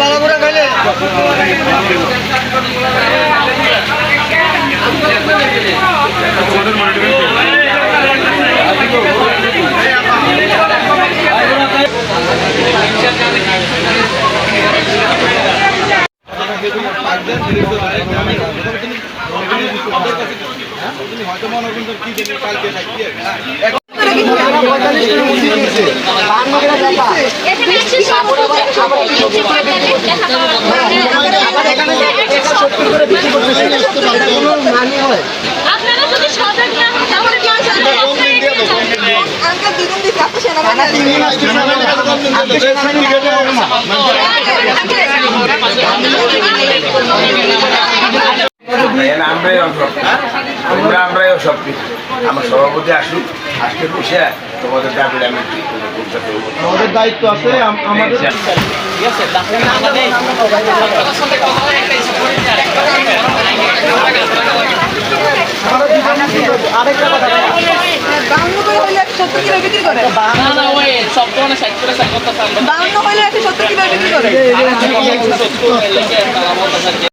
ভালো করে খাইলে এখানে একশো সত্তর একশো পঁয়তাল্লিশ দেখা আপনারা যদি সজাগ না হন তাহলে আঙ্কেল অসব কিছু। আমার সভাপতি আসুক আজকে বসে তোমাদের দাবির আমি করতে আমাদের দায়িত্ব আছে আম- আমাদের আরেকটা কথা বাউন্ন হইলে একশো সত্তর কিলো বিক্রি করে?